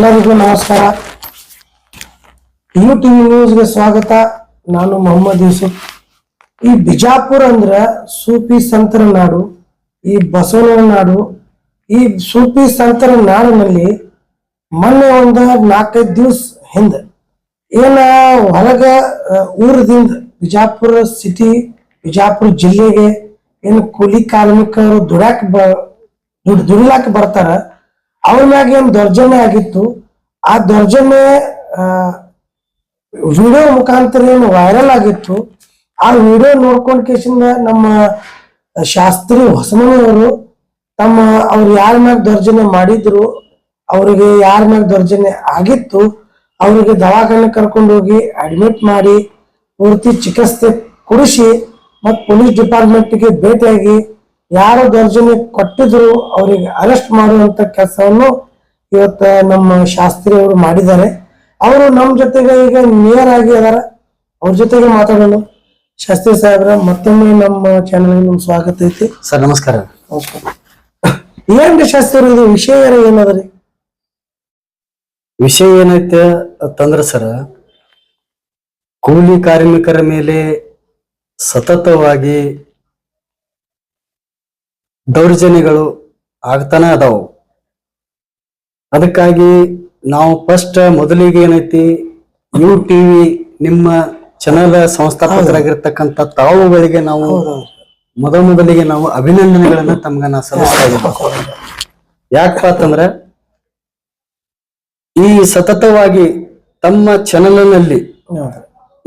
ಎಲ್ಲರಿಗೂ ನಮಸ್ಕಾರ. You TV ನ್ಯೂಸ್ಗೆ ಸ್ವಾಗತ. ನಾನು ಮೊಹಮ್ಮದ್ ಯೂಸುಫ್. ಈ ಬಿಜಾಪುರ ಅಂದ್ರ ಸೂಫಿ ಸಂತರ ನಾಡು, ಈ ಬಸವನ ನಾಡು. ಈ ಸೂಫಿ ಸಂತರ ನಾಡಿನಲ್ಲಿ ಮೊನ್ನೆ ಒಂದು ನಾಲ್ಕೈದು ದಿವಸ ಹಿಂದೆ ಏನ ಹೊರಗ ಊರದಿಂದ ಬಿಜಾಪುರ ಸಿಟಿ ಬಿಜಾಪುರ ಜಿಲ್ಲೆಗೆ ಏನು ಕೂಲಿ ಕಾರ್ಮಿಕರು ದುಡಾಕ್ ಬ ದುಡ್ ದುಡಿಲಾಕ ಬರ್ತಾರ. ಅವ್ರ ಮ್ಯಾಗ ಏನ್ ದೌರ್ಜನ್ಯ ಆಗಿತ್ತು. ಆ ದೌರ್ಜನ್ಯ ವಿಡಿಯೋ ಮುಖಾಂತರ ಏನು ವೈರಲ್ ಆಗಿತ್ತು. ಆ ವಿಡಿಯೋ ನೋಡ್ಕೊಂಡ್ ಕೇಸಿಂದ ನಮ್ಮ ಶಾಸ್ತ್ರಿ ಹೊಸಮನೆಯವರು ತಮ್ಮ ಅವ್ರು ಯಾರ ಮ್ಯಾಗ ದೌರ್ಜನ್ಯ ಮಾಡಿದ್ರು, ಅವರಿಗೆ ಯಾರ ಮ್ಯಾಗ ದೌರ್ಜನ್ಯ ಆಗಿತ್ತು, ಅವರಿಗೆ ದವಾಖಾನೆ ಕರ್ಕೊಂಡು ಹೋಗಿ ಅಡ್ಮಿಟ್ ಮಾಡಿ, ಪೂರ್ತಿ ಚಿಕಿತ್ಸೆ ಕೊಡಿಸಿ, ಮತ್ತು ಪೊಲೀಸ್ ಡಿಪಾರ್ಟ್ಮೆಂಟ್ಗೆ ಭೇಟಿಯಾಗಿ ಯಾರು ದರ್ಜನೆ ಕೊಟ್ಟಿದ್ರು ಅವರಿಗೆ ಅರೆಸ್ಟ್ ಮಾಡುವಂತ ಕೆಲಸವನ್ನು ಇವತ್ತ ನಮ್ಮ ಶಾಸ್ತ್ರಿ ಅವರು ಮಾಡಿದ್ದಾರೆ. ಅವರು ನಮ್ಮ ಜೊತೆಗೆ ಈಗ ನಿಯರ್ ಆಗಿ ಅದಾರ ಅವ್ರ ಜೊತೆಗೆ ಮಾತಾಡೋಣ. ಶಾಸ್ತ್ರಿ ಸಾಹೇಬ್ರ ಮತ್ತೊಮ್ಮೆ ನಮ್ಮ ಚಾನೆಲ್ ನಿಮ್ ಸ್ವಾಗತ ಐತಿ. ಸರ್ ನಮಸ್ಕಾರ. ಏನ್ರಿ ಶಾಸ್ತ್ರಿ ಇದು ವಿಷಯ ಏನದ್ರಿ? ವಿಷಯ ಏನೈತೆ ಅಂತಂದ್ರ ಸರ್ ಕೂಲಿ ಕಾರ್ಮಿಕರ ಮೇಲೆ ಸತತವಾಗಿ ದೌರ್ಜನ್ಯಗಳು ಆಗ್ತಾನೆ ಅದಾವು. ಅದಕ್ಕಾಗಿ ನಾವು ಫಸ್ಟ್ ಮೊದಲಿಗೆ ಏನೈತಿ ಯು ಟಿವಿ ನಿಮ್ಮ ಚಾನಲ್ ಸಂಸ್ಥಾಪಕರಾಗಿರ್ತಕ್ಕಂಥ ತಾವುಗಳಿಗೆ ನಾವು ಮೊದ ಮೊದಲಿಗೆ ನಾವು ಅಭಿನಂದನೆಗಳನ್ನ ತಮ್ಗ ನಾ ಸಲ್ಲಿಸ್ತಾ ಇದ್ದೀವಿ ಯಾಕಪ್ಪ ಅಂತಂದ್ರ ಈ ಸತತವಾಗಿ ತಮ್ಮ ಚಾನಲ್ನಲ್ಲಿ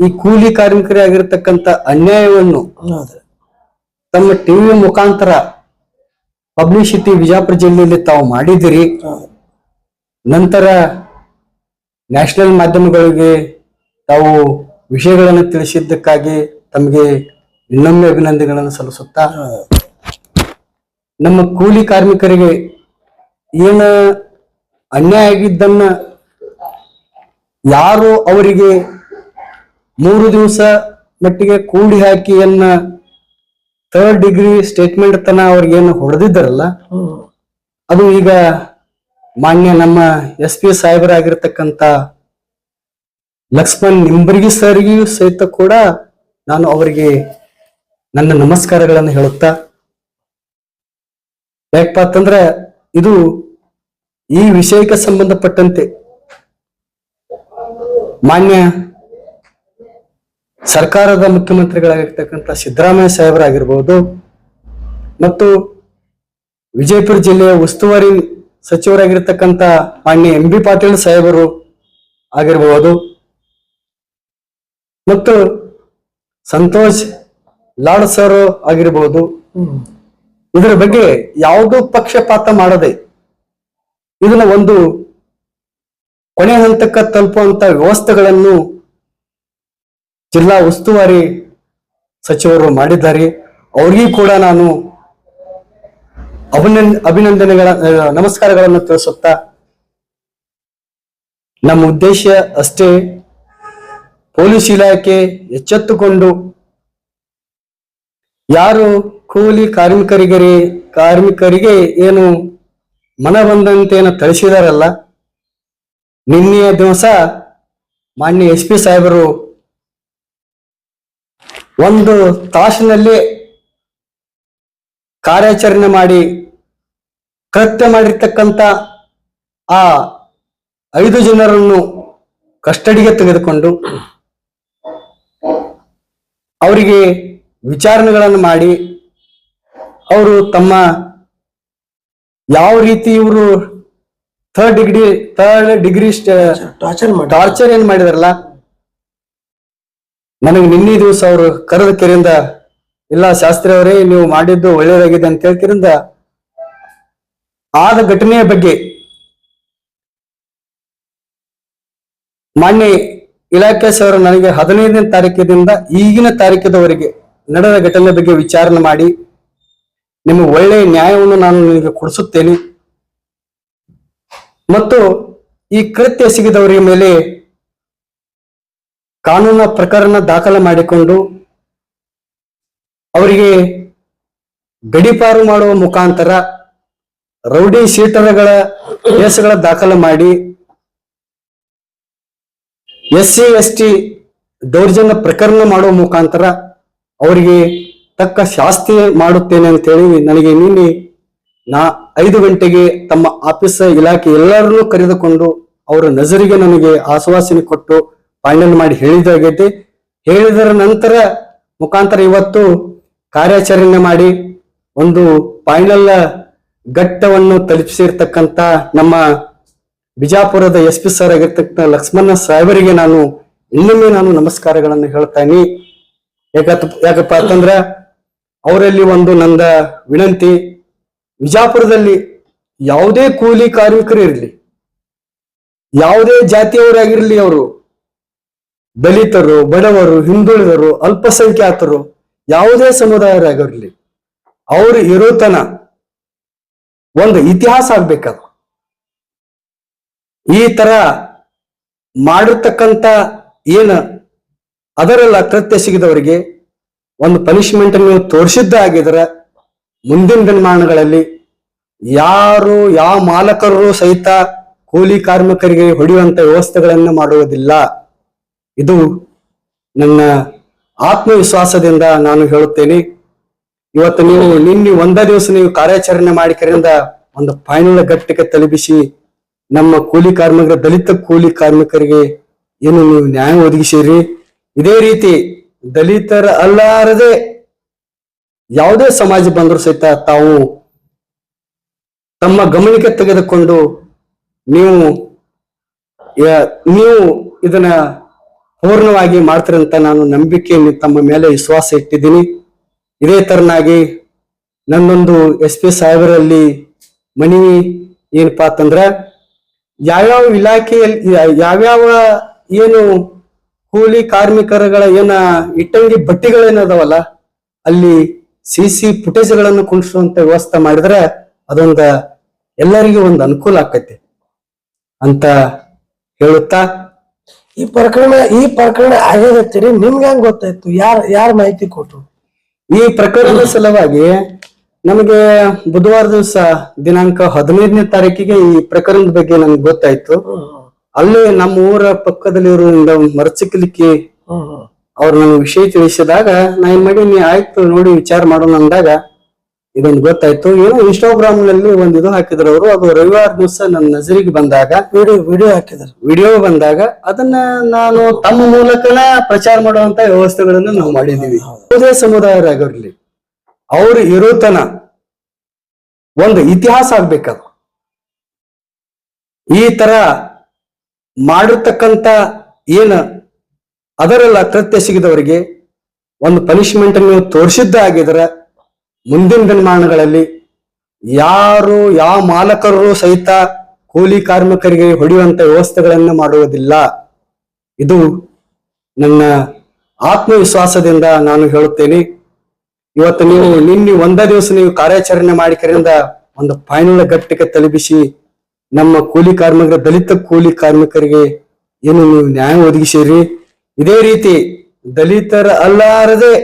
ಈ ಕೂಲಿ ಕಾರ್ಮಿಕರಾಗಿರ್ತಕ್ಕಂಥ ಅನ್ಯಾಯವನ್ನು ತಮ್ಮ ಟಿವಿ ಮುಖಾಂತರ ಪಬ್ಲಿಸಿಟಿ ವಿಜಾಪುರ ಜಿಲ್ಲೆಯಲ್ಲಿ ತಾವು ಮಾಡಿದಿರಿ ನಂತರ ನ್ಯಾಷನಲ್ ಮಾಧ್ಯಮಗಳಿಗೆ ತಾವು ವಿಷಯಗಳನ್ನು ತಿಳಿಸಿದ್ದಕ್ಕಾಗಿ ತಮಗೆ ಇನ್ನೊಮ್ಮೆ ಅಭಿನಂದನೆಗಳನ್ನು ಸಲ್ಲಿಸುತ್ತಾ, ನಮ್ಮ ಕೂಲಿ ಕಾರ್ಮಿಕರಿಗೆ ಏನ ಅನ್ಯಾಯ ಆಗಿದ್ದನ್ನ ಯಾರು ಅವರಿಗೆ ಮೂರು ದಿವಸ ಮಟ್ಟಿಗೆ ಕೂಡಿ ಹಾಕಿಯನ್ನ ಥರ್ಡ್ ಡಿಗ್ರಿ ಸ್ಟೇಟ್ಮೆಂಟ್ ತನ ಅವ್ರಿಗೇನು ಹೊಡೆದಿದ್ದಾರಲ್ಲ, ಅದು ಈಗ ಮಾನ್ಯ ನಮ್ಮ ಎಸ್ ಪಿ ಸಾಹೇಬರಾಗಿರ್ತಕ್ಕಂಥ ಲಕ್ಷ್ಮಣ್ ನಿಂಬರ್ಗಿ ಸರ್ಗಿಯೂ ಸಹಿತ ಕೂಡ ನಾನು ಅವರಿಗೆ ನನ್ನ ನಮಸ್ಕಾರಗಳನ್ನು ಹೇಳುತ್ತಾ, ಯಾಕಪ್ಪ ಅಂತಂದ್ರೆ ಇದು ಈ ವಿಷಯಕ್ಕೆ ಸಂಬಂಧಪಟ್ಟಂತೆ ಮಾನ್ಯ ಸರ್ಕಾರದ ಮುಖ್ಯಮಂತ್ರಿಗಳಾಗಿರ್ತಕ್ಕಂಥ ಸಿದ್ದರಾಮಯ್ಯ ಸಾಹೇಬರಾಗಿರ್ಬೋದು ಮತ್ತು ವಿಜಯಪುರ ಜಿಲ್ಲೆಯ ಉಸ್ತುವಾರಿ ಸಚಿವರಾಗಿರ್ತಕ್ಕಂಥ ಮಾನ್ಯ ಎಂ ಬಿ ಪಾಟೀಲ್ ಸಾಹೇಬರು ಆಗಿರಬಹುದು ಮತ್ತು ಸಂತೋಷ್ ಲಾಡ್ ಸರ್ ಆಗಿರಬಹುದು ಇದರ ಬಗ್ಗೆ ಯಾವುದೂ ಪಕ್ಷಪಾತ ಮಾಡದೆ ಇದನ್ನ ಒಂದು ಕೊನೆ ಹಂತಕ್ಕೆ ತಲುಪುವಂತ ವ್ಯವಸ್ಥೆಗಳನ್ನು ಜಿಲ್ಲಾ ಉಸ್ತುವಾರಿ ಸಚಿವರು ಮಾಡಿದ್ದಾರೆ. ಅವ್ರಿಗೂ ಕೂಡ ನಾನು ಅಭಿನಂದ, ಅಭಿನಂದನೆಗಳ ನಮಸ್ಕಾರಗಳನ್ನು ತಿಳಿಸುತ್ತಾ ನಮ್ಮ ಉದ್ದೇಶ ಅಷ್ಟೇ. ಪೊಲೀಸ್ ಇಲಾಖೆ ಎಚ್ಚೆತ್ತುಕೊಂಡು ಯಾರು ಕೂಲಿ ಕಾರ್ಮಿಕರಿಗೆ ಕಾರ್ಮಿಕರಿಗೆ ಏನು ಮನ ಬಂದಂತೆ ತಳಿಸಿದಾರಲ್ಲ ತಿಳಿಸಿದಾರಲ್ಲ. ನಿನ್ನೆಯ ದಿವಸ ಮಾನ್ಯ ಎಸ್ ಪಿ ಸಾಹೇಬರು ಒಂದು ತಾಸಿನಲ್ಲಿ ಕಾರ್ಯಾಚರಣೆ ಮಾಡಿ ಕೃತ್ಯ ಮಾಡಿರ್ತಕ್ಕಂಥ ಆ ಐದು ಜನರನ್ನು ಕಸ್ಟಡಿಗೆ ತೆಗೆದುಕೊಂಡು ಅವರಿಗೆ ವಿಚಾರಣೆಗಳನ್ನು ಮಾಡಿ ಅವರು ತಮ್ಮ ಯಾವ ರೀತಿ ಇವರು third degree third degree torture torture ಏನು ಮಾಡಿದಾರಲ್ಲ? ನನಗೆ ನಿನ್ನೆ ದಿವಸ ಅವರು ಕರೆದ ಕೆರೆಯಿಂದ ಇಲ್ಲ ಶಾಸ್ತ್ರಿ ಅವರೇ ನೀವು ಮಾಡಿದ್ದು ಒಳ್ಳೆಯದಾಗಿದೆ ಅಂತ ಹೇಳ್ಕಿರಿಂದ ಆದ ಘಟನೆಯ ಬಗ್ಗೆ ಮಾನ್ಯ ಇಲಾಖೆ ಸರ್ ನನಗೆ ಹದಿನೈದನೇ ತಾರೀಕಿನಿಂದ ಈಗಿನ ತಾರೀಕದವರೆಗೆ ನಡೆದ ಘಟನೆ ಬಗ್ಗೆ ವಿಚಾರಣೆ ಮಾಡಿ ನಿಮ್ಮ ಒಳ್ಳೆಯ ನ್ಯಾಯವನ್ನು ನಾನು ನಿಮಗೆ ಕೊಡಿಸುತ್ತೇನೆ. ಮತ್ತು ಈ ಕೃತ್ಯ ಸಿಗಿದವರಿಗೆ ಮೇಲೆ ಕಾನೂನ ಪ್ರಕರಣ ದಾಖಲೆ ಮಾಡಿಕೊಂಡು ಅವರಿಗೆ ಗಡಿಪಾರು ಮಾಡುವ ಮುಖಾಂತರ ರೌಡಿ ಶೀಟರ್ಗಳ ಕೇಸುಗಳ ದಾಖಲೆ ಮಾಡಿ ಎಸ್ ಸಿ ಎಸ್ ಟಿ ದೌರ್ಜನ್ಯ ಪ್ರಕರಣ ಮಾಡುವ ಮುಖಾಂತರ ಅವರಿಗೆ ತಕ್ಕ ಶಾಸ್ತಿ ಮಾಡುತ್ತೇನೆ ಅಂತ ಹೇಳಿ ನನಗೆ ನಿನ್ನೆ ನಾ ಐದು ಗಂಟೆಗೆ ತಮ್ಮ ಆಫೀಸ್ ಇಲಾಖೆ ಎಲ್ಲರನ್ನೂ ಕರೆದುಕೊಂಡು ಅವರ ನಜರಿಗೆ ನನಗೆ ಆಶ್ವಾಸನೆ ಕೊಟ್ಟು ಫೈನಲ್ ಮಾಡಿ ಹೇಳಿದಾಗೈತಿ ಹೇಳಿದರ ನಂತರ ಮುಖಾಂತರ ಇವತ್ತು ಕಾರ್ಯಾಚರಣೆ ಮಾಡಿ ಒಂದು ಫೈನಲ್ ಘಟ್ಟವನ್ನು ತಲುಪಿಸಿರ್ತಕ್ಕಂಥ ನಮ್ಮ ಬಿಜಾಪುರದ ಎಸ್ ಪಿ ಸರ್ ಆಗಿರ್ತಕ್ಕಂಥ ಲಕ್ಷ್ಮಣ ಸಾಹೇಬರಿಗೆ ನಾನು ಇನ್ನೊಮ್ಮೆ ನಾನು ನಮಸ್ಕಾರಗಳನ್ನು ಹೇಳ್ತಾನೆ. ಯಾಕತ್ ಯಾಕಪ್ಪ ಅಂತಂದ್ರ ಅವರಲ್ಲಿ ಒಂದು ನಂದ ವಿನಂತಿ, ಬಿಜಾಪುರದಲ್ಲಿ ಯಾವುದೇ ಕೂಲಿ ಕಾರ್ಮಿಕರು ಇರಲಿ, ಯಾವುದೇ ಜಾತಿಯವರಾಗಿರ್ಲಿ ಅವರು ದಲಿತರು, ಬಡವರು ಹಿಂದುಳಿದರು ಅಲ್ಪಸಂಖ್ಯಾತರು ಯಾವುದೇ ಸಮುದಾಯರಾಗಿರ್ಲಿ, ಅವರು ಇರೋತನ ಒಂದು ಇತಿಹಾಸ ಆಗ್ಬೇಕದು. ಈ ತರ ಮಾಡಿರ್ತಕ್ಕಂಥ ಏನ ಅದರಲ್ಲ ಕೃತ್ಯ ಸಿಗಿದವರಿಗೆ ಒಂದು ಪನಿಷ್ಮೆಂಟ್ ನೀವು ತೋರಿಸಿದ್ದ ಆಗಿದ್ರೆ ಮುಂದಿನ ದಿನಮಾನಗಳಲ್ಲಿ ಯಾರು, ಯಾವ ಮಾಲಕರು ಸಹಿತ ಕೂಲಿ ಕಾರ್ಮಿಕರಿಗೆ ಹೊಡೆಯುವಂತ ವ್ಯವಸ್ಥೆಗಳನ್ನು ಮಾಡುವುದಿಲ್ಲ. ಇದು ನನ್ನ ಆತ್ಮವಿಶ್ವಾಸದಿಂದ ನಾನು ಹೇಳುತ್ತೇನೆ. ಇವತ್ತು ನೀವು ನಿನ್ನೆ ಒಂದೇ ದಿವಸ ನೀವು ಕಾರ್ಯಾಚರಣೆ ಮಾಡಿಕರಿಂದ ಒಂದು ಫೈನಲ್ ಘಟ್ಟಕ್ಕೆ ತಲುಪಿಸಿ ನಮ್ಮ ಕೂಲಿ ಕಾರ್ಮಿಕರ, ದಲಿತ ಕೂಲಿ ಕಾರ್ಮಿಕರಿಗೆ ಏನು ನೀವು ನ್ಯಾಯ ಒದಗಿಸಿರಿ? ಇದೇ ರೀತಿ ದಲಿತರ ಅಲ್ಲಾರದೆ ಯಾವುದೇ ಸಮಾಜ ಬಂದರೂ ಸಹಿತ ತಾವು ತಮ್ಮ ಗಮನಕ್ಕೆ ತೆಗೆದುಕೊಂಡು ನೀವು ನೀವು ಇದನ್ನ ಪೂರ್ಣವಾಗಿ ಮಾಡ್ತೀರಂತ ನಾನು ನಂಬಿಕೆ ತಮ್ಮ ಮೇಲೆ ವಿಶ್ವಾಸ ಇಟ್ಟಿದ್ದೀನಿ. ಇದೇ ತರನಾಗಿ ನನ್ನೊಂದು ಎಸ್ ಪಿ ಸಾಹೇಬರಲ್ಲಿ ಮನವಿ ಏನಪ್ಪಾ ಅಂತಂದ್ರ, ಯಾವ್ಯಾವ ಇಲಾಖೆಯಲ್ಲಿ, ಯಾವ್ಯಾವ ಏನು ಕೂಲಿ ಕಾರ್ಮಿಕರುಗಳ ಏನ ಇಟ್ಟಂಗಿ ಬಟ್ಟಿಗಳೇನದಾವಲ್ಲ, ಅಲ್ಲಿ ಸಿ ಸಿ ಫುಟೇಜ್ಗಳನ್ನು ಕುಣಿಸುವಂತ ವ್ಯವಸ್ಥೆ ಮಾಡಿದ್ರೆ ಅದೊಂದು ಎಲ್ಲರಿಗೂ ಒಂದು ಅನುಕೂಲ ಆಕೈತಿ ಅಂತ ಹೇಳುತ್ತಾ ಈ ಪ್ರಕರಣ ಈ ಪ್ರಕರಣ ಆಗ್ಯದತ್ತೀರಿ ನಿಮ್ಗೆ ಹೆಂಗ್ ಗೊತ್ತಾಯ್ತು? ಯಾರ್ ಯಾರ್ ಮಾಹಿತಿ ಕೊಟ್ರು? ಈ ಪ್ರಕರಣದ ಸಲುವಾಗಿ ನಮಗೆ ಬುಧವಾರ ದಿವಸ ದಿನಾಂಕ ಹದಿನೈದನೇ ತಾರೀಕಿಗೆ ಈ ಪ್ರಕರಣದ ಬಗ್ಗೆ ನಮ್ಗೆ ಗೊತ್ತಾಯ್ತು. ಅಲ್ಲಿ ನಮ್ಮ ಊರ ಪಕ್ಕದಲ್ಲಿರೋದ್ರಿಂದ ಮರಚಿಕ್ಲಿಕ್ಕೆ ಅವ್ರು ನನಗೆ ವಿಷಯ ತಿಳಿಸಿದಾಗ ನಾ ಏನ್ ಮಾಡೀನಿ ಆಯ್ತು ನೋಡಿ ವಿಚಾರ ಮಾಡೋಣ ಅಂದಾಗ ಇದೊಂದು ಗೊತ್ತಾಯ್ತು. ಏನೋ ಇನ್ಸ್ಟಾಗ್ರಾಮ್ನಲ್ಲಿ ಒಂದು ಇದು ಹಾಕಿದ್ರು ಅವರು. ಅದು ರವಿವಾರ ದಿವಸ ನನ್ನ ನಜರಿಗೆ ಬಂದಾಗ ವಿಡಿಯೋ ವಿಡಿಯೋ ಹಾಕಿದ್ರು. ವಿಡಿಯೋ ಬಂದಾಗ ಅದನ್ನ ನಾನು ತಮ್ಮ ಮೂಲಕನ ಪ್ರಚಾರ ಮಾಡುವಂತ ವ್ಯವಸ್ಥೆಗಳನ್ನು ನಾವು ಮಾಡಿದೀವಿ ಯಾವುದೇ ಸಮುದಾಯರಾಗಿರ್ಲಿ ಅವ್ರು ಇರೋತನ ಒಂದು ಇತಿಹಾಸ ಆಗ್ಬೇಕದು. ಈ ತರ ಮಾಡಿರ್ತಕ್ಕಂತ ಏನ ಅದರಲ್ಲ ಕೃತ್ಯ ಸಿಗದವರಿಗೆ ಒಂದು ಪನಿಷ್ಮೆಂಟ್ ನೀವು ತೋರಿಸಿದ್ದ ಆಗಿದ್ರೆ ಮುಂದಿನ ದಿನಮಾನಗಳಲ್ಲಿ ಯಾರು, ಯಾವ ಮಾಲಕರು ಸಹಿತ ಕೂಲಿ ಕಾರ್ಮಿಕರಿಗೆ ಹೊಡೆಯುವಂತ ವ್ಯವಸ್ಥೆಗಳನ್ನು ಮಾಡುವುದಿಲ್ಲ. ಇದು ನನ್ನ ಆತ್ಮವಿಶ್ವಾಸದಿಂದ ನಾನು ಹೇಳುತ್ತೇನೆ. ಇವತ್ತು ನೀವು ನಿನ್ನೆ ಒಂದೇ ದಿವಸ ನೀವು ಕಾರ್ಯಾಚರಣೆ ಮಾಡಿಕರಿಂದ ಒಂದು ಫೈನಲ್ ಘಟ್ಟಕ್ಕೆ ತಲುಪಿಸಿ ನಮ್ಮ ಕೂಲಿ ಕಾರ್ಮಿಕರ, ದಲಿತ ಕೂಲಿ ಕಾರ್ಮಿಕರಿಗೆ ಏನು ನೀವು ನ್ಯಾಯ ಒದಗಿಸಿರಿ? ಇದೇ ರೀತಿ ದಲಿತರ ಅಲ್ಲಾರದೆ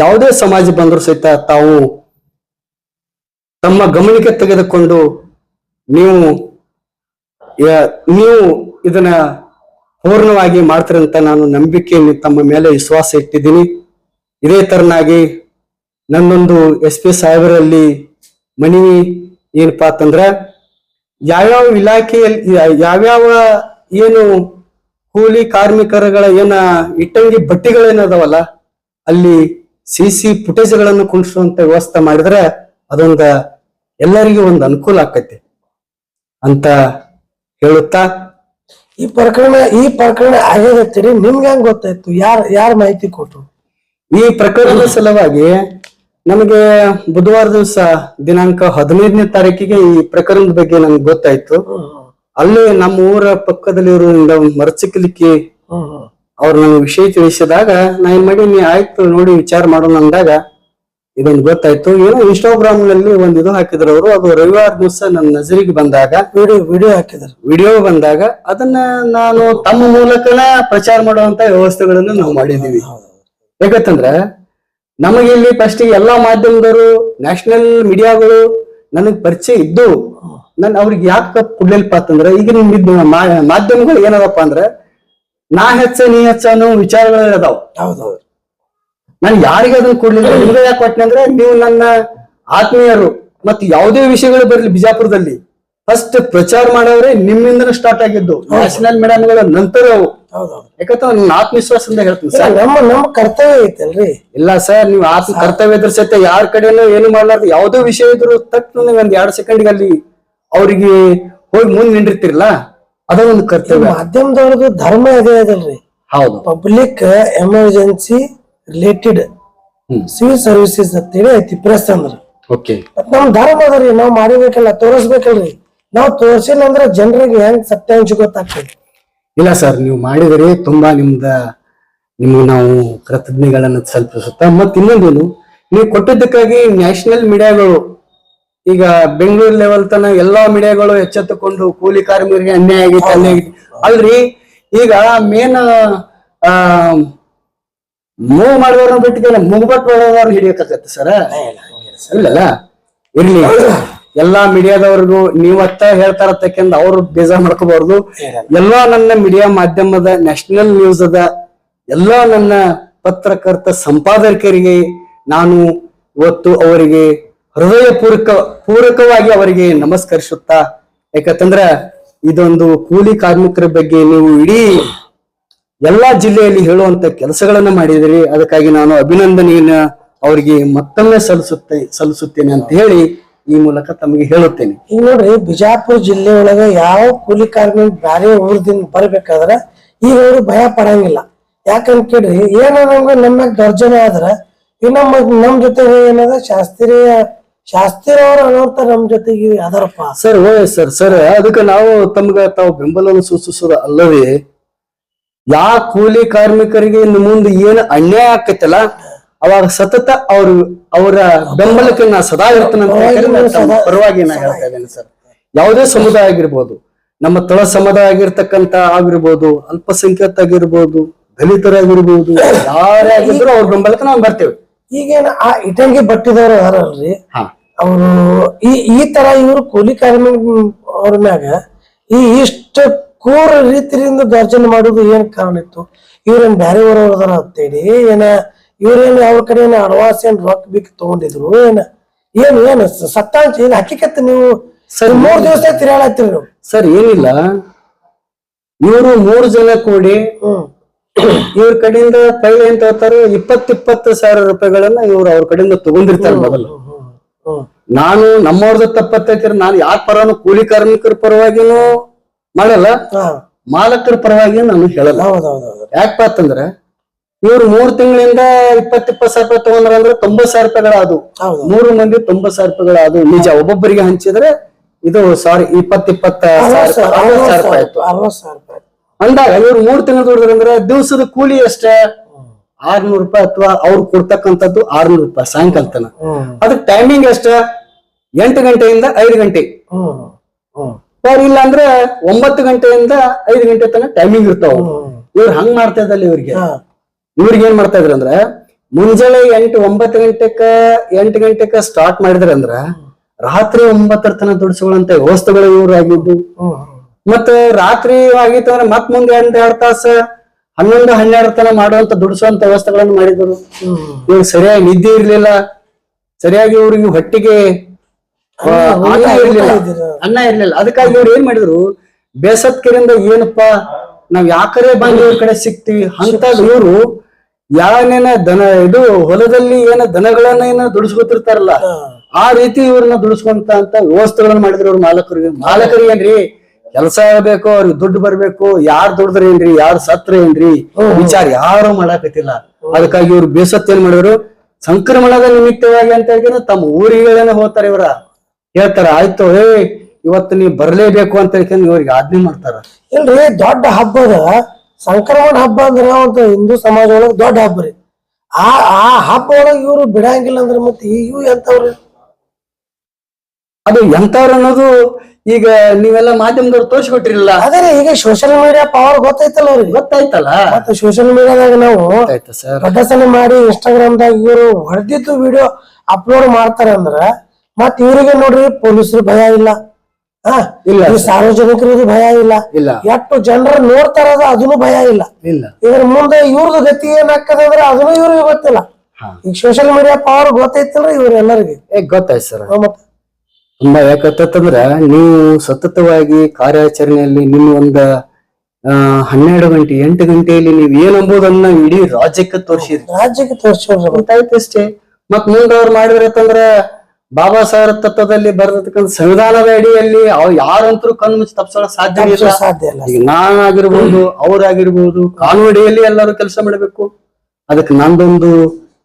ಯಾವುದೇ ಸಮಾಜ ಬಂದರೂ ಸಹಿತ ತಾವು ತಮ್ಮ ಗಮನಕ್ಕೆ ತೆಗೆದುಕೊಂಡು ನೀವು ನೀವು ಇದನ್ನ ಪೂರ್ಣವಾಗಿ ಮಾಡ್ತೀರಂತ ನಾನು ನಂಬಿಕೆ ತಮ್ಮ ಮೇಲೆ ವಿಶ್ವಾಸ ಇಟ್ಟಿದ್ದೀನಿ. ಇದೇ ತರನಾಗಿ ನನ್ನೊಂದು ಎಸ್ ಪಿ ಸಾಹೇಬರಲ್ಲಿ ಮನವಿ ಏನಪ್ಪಾ ಅಂತಂದ್ರೆ, ಯಾವ್ಯಾವ ಇಲಾಖೆಯಲ್ಲಿ ಯಾವ್ಯಾವ ಏನು ಕೂಲಿ ಕಾರ್ಮಿಕರುಗಳ ಏನ ಇಟ್ಟಂಗಿ ಬಟ್ಟೆಗಳೇನದವಲ್ಲ, ಅಲ್ಲಿ ಸಿ ಸಿ ಫುಟೇಜ್ಗಳನ್ನು ಕುಣಿಸುವಂತ ವ್ಯವಸ್ಥೆ ಮಾಡಿದ್ರೆ ಅದೊಂದ ಎಲ್ಲರಿಗೂ ಒಂದು ಅನುಕೂಲ ಆಕೈತಿ ಅಂತ ಹೇಳುತ್ತಾ? ಈ ಪ್ರಕರಣ ಈ ಪ್ರಕರಣ ಆಗ್ಯದತ್ತೀರಿ ನಿಮ್ಗೆ ಹೆಂಗ್ ಗೊತ್ತಾಯ್ತು? ಯಾರ ಯಾರ ಮಾಹಿತಿ ಕೊಟ್ರು? ಈ ಪ್ರಕರಣದ ಸಲುವಾಗಿ ನಮಗೆ ಬುಧವಾರ ದಿವಸ ದಿನಾಂಕ ಹದಿನೈದನೇ ತಾರೀಕಿಗೆ ಈ ಪ್ರಕರಣದ ಬಗ್ಗೆ ನಮ್ಗೆ ಗೊತ್ತಾಯ್ತು. ಅಲ್ಲಿ ನಮ್ಮ ಊರ ಪಕ್ಕದಲ್ಲಿರೋದ್ರಿಂದ ಮರಚಿಕ್ಲಿಕ್ಕೆ ಹ್ಮ್ ಹ್ಮ್. ಅವ್ರು ನನಗೆ ವಿಷಯ ತಿಳಿಸಿದಾಗ, ನಾ ಏನ್ ಮಾಡೀನಿ? ಆಯ್ತು ನೋಡಿ, ವಿಚಾರ ಮಾಡೋಣ ಅಂದಾಗ, ಇದೊಂದು ಗೊತ್ತಾಯ್ತು. ಏನೋ ಇನ್ಸ್ಟಾಗ್ರಾಮ್ನಲ್ಲಿ ಒಂದು ಇದು ಹಾಕಿದ್ರು ಅವರು. ಅದು ರವಿವಾರ ದಿವಸ ನನ್ನ ನಜರಿಗೆ ಬಂದಾಗ, ವಿಡಿಯೋ ವಿಡಿಯೋ ಹಾಕಿದ್ರು. ವಿಡಿಯೋ ಬಂದಾಗ ಅದನ್ನ ನಾನು ತಮ್ಮ ಮೂಲಕನ ಪ್ರಚಾರ ಮಾಡುವಂತ ವ್ಯವಸ್ಥೆಗಳನ್ನು ನಾವು ಮಾಡಿದೀವಿ ಯಾಕಂತಂದ್ರ, ನಮಗೆ ಇಲ್ಲಿ ಫಸ್ಟ್ ಎಲ್ಲಾ ಮಾಧ್ಯಮದವರು ನ್ಯಾಷನಲ್ ಮೀಡಿಯಾಗಳು ನನಗ್ ಪರಿಚಯ ಇದ್ದು, ನನ್ ಅವ್ರಿಗೆ ಯಾಕೆ ಕೊಡ್ಲಿಲ್ಲಪ್ಪ ಅಂತಂದ್ರೆ ಈಗ ಮಾ- ಮಾಧ್ಯಮಗಳು ಏನದಪ್ಪ ಅಂದ್ರ ನಾ ಹೆಚ್ಚ ನೀ ಹೆಚ್ಚ ಅನ್ನೋ ವಿಚಾರಗಳು ಅದಾವ ಹೌದೌದು. ನಾನು ಯಾರಿಗೆ ಅದನ್ನ ಕೊಡ್ಲಿಲ್ಲ? ನಿಮ್ಗೆ ಯಾಕೆ ಕೊಟ್ಟೆ ಅಂದ್ರೆ ನೀವು ನನ್ನ ಆತ್ಮೀಯರು. ಮತ್ತೆ ಯಾವುದೇ ವಿಷಯಗಳು ಬರಲಿ ಬಿಜಾಪುರದಲ್ಲಿ ಫಸ್ಟ್ ಪ್ರಚಾರ ಮಾಡೋರೆ ನಿಮ್ಮಿಂದ ಸ್ಟಾರ್ಟ್ ಆಗಿದ್ದು. ನ್ಯಾಷನಲ್ ಮೀಡಿಯಂಗಳ ನಂತರ ಅವು ಯಾಕಂದ್ರೆ ನನ್ನ ಆತ್ಮವಿಶ್ವಾಸದಿಂದ ಹೇಳ್ತೀನಿ ಸರ್. ನಮ್ಮ ನಮ್ಮ ಕರ್ತವ್ಯ ಐತಲ್ರಿ? ಇಲ್ಲ ಸರ್ ನೀವು ಆತ್ಮ ಕರ್ತವ್ಯ ಇದ್ರ ಸತ್ಯ ಯಾರ ಕಡೆನೂ ಏನು ಮಾಡ್ಲಾರ್ದು ಯಾವುದೋ ವಿಷಯ ಇದ್ರು ತಕ್ಷಣ ಒಂದ್ ಎರಡ್ ಸೆಕೆಂಡ್ ಅಲ್ಲಿ ಅವರಿಗೆ ಹೋಗಿ ಮುಂದ್ ನಿಂಡಿರ್ತಿರಲ್ಲ ಅದೊಂದು ಕರ್ತವ್ಯ. ಮಾಧ್ಯಮದವ್ರದ್ದು ಧರ್ಮ ಇದೆ ಅದಲ್ರಿ. ಹೌದು. Public emergency related civil services ಅಂತೇಳಿ ಐತಿ ಪ್ರೆಸ್ ಅಂದ್ರೆ. ಓಕೆ ಮತ್ ನಮ್ ಧರ್ಮ ಅದರಿ ನಾವ್ ಮಾಡಿಬೇಕಲ್ಲ ತೋರಿಸ್ಬೇಕಲ್ರಿ. ನಾವ್ ತೋರ್ಸಿಲ್ಲ ಅಂದ್ರೆ ಜನರಿಗೆ ಹೆಂಗ್ ಸತ್ಯಾಂಶ ಗೊತ್ತಾಗ್ತದೆ. ಇಲ್ಲ ಸರ್ ನೀವು ಮಾಡಿದರೆ ತುಂಬಾ ನಿಮ್ದ ನಿಮ್ಗೆ ನಾವು ಕೃತಜ್ಞಗಳನ್ನು ಸಲ್ಲಿಸುತ್ತಾ ಮತ್ತೆ ಇನ್ನೊಂದೇನು ನೀವು ಕೊಟ್ಟಿದ್ದಕ್ಕಾಗಿ ನ್ಯಾಷನಲ್ ಮೀಡಿಯಾಗಳು ಈಗ ಬೆಂಗಳೂರು ಲೆವೆಲ್ ತನ ಎಲ್ಲಾ ಮೀಡಿಯಾಗಳು ಎಚ್ಚೆತ್ತುಕೊಂಡು ಕೂಲಿ ಕಾರ್ಮಿಕರಿಗೆ ಅನ್ಯಾಯ ಆಗಿತ್ತು ಅನ್ಯಾಯ ಆಗಿತ್ತು ಅಲ್ರಿ, ಈಗ ಮೇನ್, ಆ, ಮೂವ್ ಮಾಡಿದವ್ರನ್ನ ಬಿಟ್ಟಿದ್ದಲ್ಲ ಮುಗ್ಬಟ್ ಮಾಡೋದವ್ರು ಹಿಡಿಯಕತ್ತ ಸರ? ಇಲ್ಲಲ್ಲ? ಇರ್ಲಿ. ಎಲ್ಲಾ ಮೀಡಿಯಾದವ್ರಿಗೂ ನೀವತ್ತ ಹೇಳ್ತಾರ ಅವ್ರು ಬೇಜಾರ್ ಮಾಡ್ಕೋಬಾರ್ದು. ಎಲ್ಲಾ ನನ್ನ ಮೀಡಿಯಾ ಮಾಧ್ಯಮದ ನ್ಯಾಷನಲ್ ನ್ಯೂಸ್ ಅದ. ಎಲ್ಲಾ ನನ್ನ ಪತ್ರಕರ್ತ ಸಂಪಾದಕರಿಗೆ ನಾನು ಇವತ್ತು ಅವರಿಗೆ ಹೃದಯ ಪೂರ್ವಕ ಪೂರಕವಾಗಿ ಅವರಿಗೆ ನಮಸ್ಕರಿಸುತ್ತಾ ಯಾಕಂತಂದ್ರ ಇದೊಂದು ಕೂಲಿ ಕಾರ್ಮಿಕರ ಬಗ್ಗೆ ನೀವು ಇಡೀ ಎಲ್ಲಾ ಜಿಲ್ಲೆಯಲ್ಲಿ ಹೇಳುವಂತ ಕೆಲಸಗಳನ್ನ ಮಾಡಿದಿರಿ. ಅದಕ್ಕಾಗಿ ನಾನು ಅಭಿನಂದನೆಯನ್ನ ಅವರಿಗೆ ಮತ್ತೊಮ್ಮೆ ಸಲ್ಲಿಸುತ್ತೆ, ಸಲ್ಲಿಸುತ್ತೇನೆ ಅಂತ ಹೇಳಿ ಈ ಮೂಲಕ ತಮಗೆ ಹೇಳುತ್ತೇನೆ. ಈಗ ನೋಡ್ರಿ, ಬಿಜಾಪುರ ಜಿಲ್ಲೆ ಒಳಗ ಯಾವ ಕೂಲಿ ಕಾರ್ಮಿಕ ಬ್ಯಾರೆ ಊರದಿಂದ ಬರ್ಬೇಕಾದ್ರ ಈಗ ಅವರು ಭಯ ಪಡಂಗಿಲ್ಲ. ಯಾಕಂತ ಕೇಳ್ರಿ, ಏನಾದ್ರು ನಮ್ಮ ದೌರ್ಜನ್ಯ ಆದ್ರ ಇನ್ನೊಮ್ಮ ನಮ್ಮ ನಮ್ ಜೊತೆ ಏನದ ಶಾಸ್ತ್ರೀಯ ಶಾಸ್ತ್ರಿ ಅವ್ರ ಅನ್ನೋಂತ ನಮ್ ಜೊತೆಗೆ ಅದಾರಪ್ಪ. ಸರ್ ಓ ಸರ್ ಸರ್ ಅದಕ್ಕೆ ನಾವು ತಮ್ಗ ತಾವು ಬೆಂಬಲವನ್ನು ಸೂಚಿಸೋದ ಅಲ್ಲವೇ? ಯಾ ಕೂಲಿ ಕಾರ್ಮಿಕರಿಗೆ ಇನ್ನು ಮುಂದೆ ಏನು ಅನ್ಯಾಯ ಆಕೈತಲ್ಲ ಅವಾಗ ಸತತ ಅವ್ರ ಅವರ ಬೆಂಬಲಕ್ಕೆ ನಾ ಸದಾ ಇರ್ತೇನೆ ಪರವಾಗಿ ನಾ ಹೇಳ್ತಾ ಇದ್ದೇನೆ ಸರ್. ಯಾವುದೇ ಸಮುದಾಯ ಆಗಿರ್ಬೋದು ನಮ್ಮ ತಳ ಸಮುದಾಯ ಆಗಿರ್ತಕ್ಕಂತ ಆಗಿರ್ಬೋದು ಅಲ್ಪಸಂಖ್ಯಾತ ಆಗಿರ್ಬೋದು ದಲಿತರಾಗಿರ್ಬೋದು ಯಾರೇ ಆಗಿದ್ರು ಅವ್ರ ಬೆಂಬಲಕ್ಕೆ ನಾವು ಬರ್ತೇವೆ. ಈಗೇನ ಆ ಇಟಂಗಿ ಬಟ್ಟಿದವ್ರು ಅದಾರಲ್ರಿ? ಹಾ. ಅವರು ಈ ಈ ತರ ಇವರು ಕೂಲಿ ಕಾರ್ಮಿಕ ಅವ್ರ ಮ್ಯಾಗ ಈ ಇಷ್ಟ ಕೂರ ರೀತಿಯಿಂದ ದರ್ಜನೆ ಮಾಡೋದು ಏನ್ ಕಾರಣ ಇತ್ತು? ಇವ್ರೇನ್ ಬ್ಯಾರೆ ಊರವ್ರು ಅದಾರ ಅಂತೇಳಿ ಏನ ಇವ್ರೇನ್ ಯಾವ ಕಡೆ ಏನ ಅಡ್ವಾನ್ಸ್ ಏನ್ ರೊಕ್ಕ ಬಿಕ್ ತಗೊಂಡಿದ್ರು ಏನ? ಏನ್ ಏನ್ ಸತ್ತಾಂಶ? ಏನ್ ಹಕ್ಕಿಕತ್ ನೀವು? ಸರ್ ಮೂರ್ ದಿವಸ ತಿರುಗಾಡತ್ತೀರಿ ನೀವು. ಸರ್ ಏನಿಲ್ಲ. ಇವರು ಮೂರು ಜನ ಕೂಡಿ ಹ್ಮ್. ಇವ್ರ ಕಡೆಯಿಂದ ಪೈಲೆ ಏನ್ ತಗೋತಾರೋ ಇಪ್ಪತ್ ಇಪ್ಪತ್ತು ಸಾವಿರ ರೂಪಾಯಿಗಳನ್ನ ಇವ್ರು ಅವ್ರ ಕಡೆಯಿಂದ ತಗೊಂಡಿರ್ತಾರೆ ಮೊದಲು. ನಾನು ನಮ್ಮವ್ರದ್ದು ತಪ್ಪತ್ತೈತಿರ ನಾನು ಯಾರ ಪರನು ಕೂಲಿ ಕಾರ್ಮಿಕರ ಪರವಾಗಿನೂ ಮಾಡಲ್ಲ ಮಾಲಕರ ಪರವಾಗಿ ನಾನು ಹೇಳಲ್ಲ. ಯಾಕಪ್ಪ ಅಂತಂದ್ರೆ ಇವ್ರು ಮೂರ್ ತಿಂಗಳಿಂದ ಇಪ್ಪತ್ ಇಪ್ಪತ್ ಸಾವಿರ ರೂಪಾಯಿ ತಗೊಂಡ್ರ ಅಂದ್ರೆ ತೊಂಬತ್ ಸಾವಿರ ರೂಪಾಯಿಗಳ ಅದು ಮೂರು ಮಂದಿ ತೊಂಬತ್ ಸಾವಿರ ರೂಪಾಯಿಗಳ ಅದು ನಿಜ ಒಬ್ಬೊಬ್ಬರಿಗೆ ಹಂಚಿದ್ರೆ ಇದು ಸಾರಿ ಇಪ್ಪತ್ ಇಪ್ಪತ್ತ ಸಾವಿರ ರೂಪಾಯಿ ಆಯ್ತು. ಅರವತ್ ಸಾವಿರ ರೂಪಾಯಿ. ಅಂದಾಗ ಇವ್ರು ಮೂರ್ ತಿಂಗಳು ದುಡಿದ್ರಂದ್ರೆ ದಿವಸದ ಕೂಲಿ ಎಷ್ಟ ಆರ್ನೂರು ರೂಪಾಯಿ ಅಥವಾ ಅವ್ರು ಕೊಡ್ತಕ್ಕಂಥದ್ದು ಆರ್ನೂರು ರೂಪಾಯಿ ಸಾಯಂಕಾಲ ತನ ಅದಕ್ಕೆ ಟೈಮಿಂಗ್ ಎಷ್ಟ? ಎಂಟು ಗಂಟೆಯಿಂದ ಐದು ಗಂಟೆ. ಅವ್ರ ಇಲ್ಲ ಅಂದ್ರೆ ಒಂಬತ್ತು ಗಂಟೆಯಿಂದ ಐದು ಗಂಟೆ ತನಕ ಟೈಮಿಂಗ್ ಇರ್ತಾವ ಇವ್ರು ಹಂಗ್ ಮಾಡ್ತಾ ಇದ್ದಲ್ಲ ಇವ್ರಿಗೆ. ಇವ್ರಿಗೆ ಏನ್ ಮಾಡ್ತಾ ಇದ್ರ ಅಂದ್ರೆ ಮುಂಜಾನೆ ಎಂಟು ಒಂಬತ್ತು ಗಂಟೆಕ ಎಂಟು ಗಂಟೆಕ ಸ್ಟಾರ್ಟ್ ಮಾಡಿದ್ರಂದ್ರ ರಾತ್ರಿ ಒಂಬತ್ತರ ತನಕ ದುಡಿಸ್ಕೊಳ್ಳಂತ ವ್ಯವಸ್ಥೆಗಳು ಇವ್ರು ಆಗಿದ್ದು. ಮತ್ತ ರಾತ್ರಿ ಆಗಿತ್ತು ಅಂದ್ರೆ ಮತ್ ಮುಂದೆ ಎಂಟು ಎರಡು ತಾಸ ಹನ್ನೊಂದು ಹನ್ನೆರಡು ತನ ಮಾಡುವಂತ ದುಡಿಸುವಂತ ವ್ಯವಸ್ಥೆಗಳನ್ನು ಮಾಡಿದ್ರು. ಇವ್ರಿಗೆ ಸರಿಯಾಗಿ ನಿದ್ದೆ ಇರ್ಲಿಲ್ಲ. ಸರಿಯಾಗಿ ಇವ್ರಿಗೆ ಹೊಟ್ಟಿಗೆ ಅನ್ನ ಇರ್ಲಿಲ್ಲ. ಅನ್ನ ಇರ್ಲಿಲ್ಲ. ಅದಕ್ಕಾಗಿ ಇವ್ರು ಏನ್ ಮಾಡಿದ್ರು? ಬೇಸತ್ಕರಿಂದ ಏನಪ್ಪಾ ನಾವ್ ಯಾಕರೆ ಬಂದು ಇವ್ರ ಕಡೆ ಸಿಗ್ತಿವಿ ಅಂತ ಇವರು ಯಾವನೇನ ದನ ಇದು ಹೊಲದಲ್ಲಿ ಏನ ದನಗಳನ್ನ ಏನ ದುಡಿಸ್ಕೊತಿರ್ತಾರಲ್ಲ ಆ ರೀತಿ ಇವ್ರನ್ನ ದುಡಿಸ್ಕೊಂತ ಅಂತ ವ್ಯವಸ್ಥೆಗಳನ್ನ ಮಾಡಿದ್ರು ಅವ್ರ ಮಾಲಕರಿಗೆ. ಮಾಲಕರಿಗೆ ಏನ್ರಿ? ಕೆಲಸ ಇರಬೇಕು ಅವ್ರಿಗೆ ದುಡ್ಡು ಬರ್ಬೇಕು ಯಾರ್ ದುಡ್ದ್ರ ಏನ್ರಿ ಯಾರ್ ಸತ್ರ ಏನ್ರಿ ವಿಚಾರ ಯಾರು ಮಾಡಾಕತ್ತಿಲ್ಲ. ಅದಕ್ಕಾಗಿ ಇವ್ರು ಬೇಸತ್ ಏನ್ ಮಾಡಿದ್ರು ಸಂಕ್ರಮಣದ ನಿಮಿತ್ತವಾಗಿ ಅಂತ ಹೇಳಿ ತಮ್ಮ ಊರಿಗಳನ್ನ ಹೋಗ್ತಾರ ಇವರ. ಹೇಳ್ತಾರ ಆಯ್ತು ಏ ಇವತ್ತು ನೀವ್ ಬರ್ಲೇಬೇಕು ಅಂತ ಹೇಳ್ಕೊಂಡು ಇವ್ರಿಗೆ ಆಜ್ಞೆ ಮಾಡ್ತಾರ. ಇಲ್ರಿ ದೊಡ್ಡ ಹಬ್ಬದ ಸಂಕ್ರಮಣ ಹಬ್ಬ ಅಂದ್ರೆ ಒಂದು ಹಿಂದೂ ಸಮಾಜ ಒಳಗೆ ದೊಡ್ಡ ಹಬ್ಬ ರೀ. ಆ ಆ ಹಬ್ಬ ಒಳಗೆ ಇವ್ರು ಬಿಡಂಗಿಲ್ಲ ಅಂದ್ರೆ ಮತ್ತೆ ಇವು ಎಂತವ್ರಿ? ಅದು ಎಂತವ್ರು ಅನ್ನೋದು ಈಗ ನೀವೆಲ್ಲ ಮಾಧ್ಯಮದವ್ರು ತೋರಿಸ್ಕೊಟ್ಟಿರಲಿಲ್ಲ ಅದೇ ಈಗ ಸೋಶಿಯಲ್ ಮೀಡಿಯಾ ಪವರ್ ಗೊತ್ತೈತಲ್ಲ ಅವ್ರಿಗೆ? ಗೊತ್ತಾಯ್ತಲ್ಲ? ಮತ್ತೆ ಸೋಶಿಯಲ್ ಮೀಡಿಯಾದಾಗ ನಾವು ಪ್ರದರ್ಶನ ಮಾಡಿ ಇನ್ಸ್ಟಾಗ್ರಾಮ್ದಾಗ ಇವರು ಹೊಡೆದಿದ್ದು ವಿಡಿಯೋ ಅಪ್ಲೋಡ್ ಮಾಡ್ತಾರೆ ಅಂದ್ರ ಮತ್ ಇವರಿಗೆ ನೋಡ್ರಿ ಪೊಲೀಸರು ಭಯ ಇಲ್ಲ. ಇಲ್ಲ ಸಾರ್ವಜನಿಕರಿಗೂ ಭಯ ಇಲ್ಲ. ಇಲ್ಲ. ಎಷ್ಟು ಜನರು ನೋಡ್ತಾರ ಅದನ್ನು ಭಯ ಇಲ್ಲ. ಇಲ್ಲ. ಇದ್ರ ಮುಂದೆ ಇವ್ರದ್ದು ಗತಿ ಏನಾಗ್ತದೆ ಅಂದ್ರೆ ಅದನ್ನು ಇವ್ರಿಗೆ ಗೊತ್ತಿಲ್ಲ. ಈಗ ಸೋಷಿಯಲ್ ಮೀಡಿಯಾ ಪವರ್ ಗೊತ್ತೈತಿಲ್ಲ ಇವ್ರೆಲ್ಲರಿಗೆ? ಏ ಗೊತ್ತಾಯ್ತು ಸರ್. ಮತ್ತೆ? ತುಂಬಾ ಯಾಕತ್ತಂದ್ರ ನೀವು ಸತತವಾಗಿ ಕಾರ್ಯಾಚರಣೆಯಲ್ಲಿ ನಿಮ್ಮ ಒಂದ ಆ, ಹನ್ನೆರಡು ಗಂಟೆ ಎಂಟು ಗಂಟೆಯಲ್ಲಿ ನೀವು ಏನಂಬುದನ್ನ ಇಡೀ ರಾಜ್ಯಕ್ಕೆ ತೋರಿಸಿದ್ರಿ ರಾಜ್ಯಕ್ಕೆ ತೋರಿಸ್ಟೇ ಗೊತ್ತಾಯ್ತು ಅಷ್ಟೇ. ಮತ್ ಮುಂದೆ ಅವ್ರು ಮಾಡಿದ್ರತ್ತಂದ್ರ ಬಾಬಾ ಸಾಹೇಬ್ ತತ್ವದಲ್ಲಿ ಬರೆದಕ್ಕಂತ ಸಂವಿಧಾನದ ಅಡಿಯಲ್ಲಿ ಅವ್ ಯಾರಂತರೂ ಕಣ್ಣು ಮುಚ್ಚಿ ತಪ್ಪಿಸೋಣ ಸಾಧ್ಯ ಇಲ್ಲ. ಸಾಧ್ಯ ಇಲ್ಲ. ಈಗ ನಾನಾಗಿರ್ಬೋದು ಅವ್ರಾಗಿರ್ಬೋದು ಕಾನೂನಿಯಲ್ಲಿ ಎಲ್ಲರೂ ಕೆಲಸ ಮಾಡಬೇಕು. ಅದಕ್ಕೆ ನಂದೊಂದು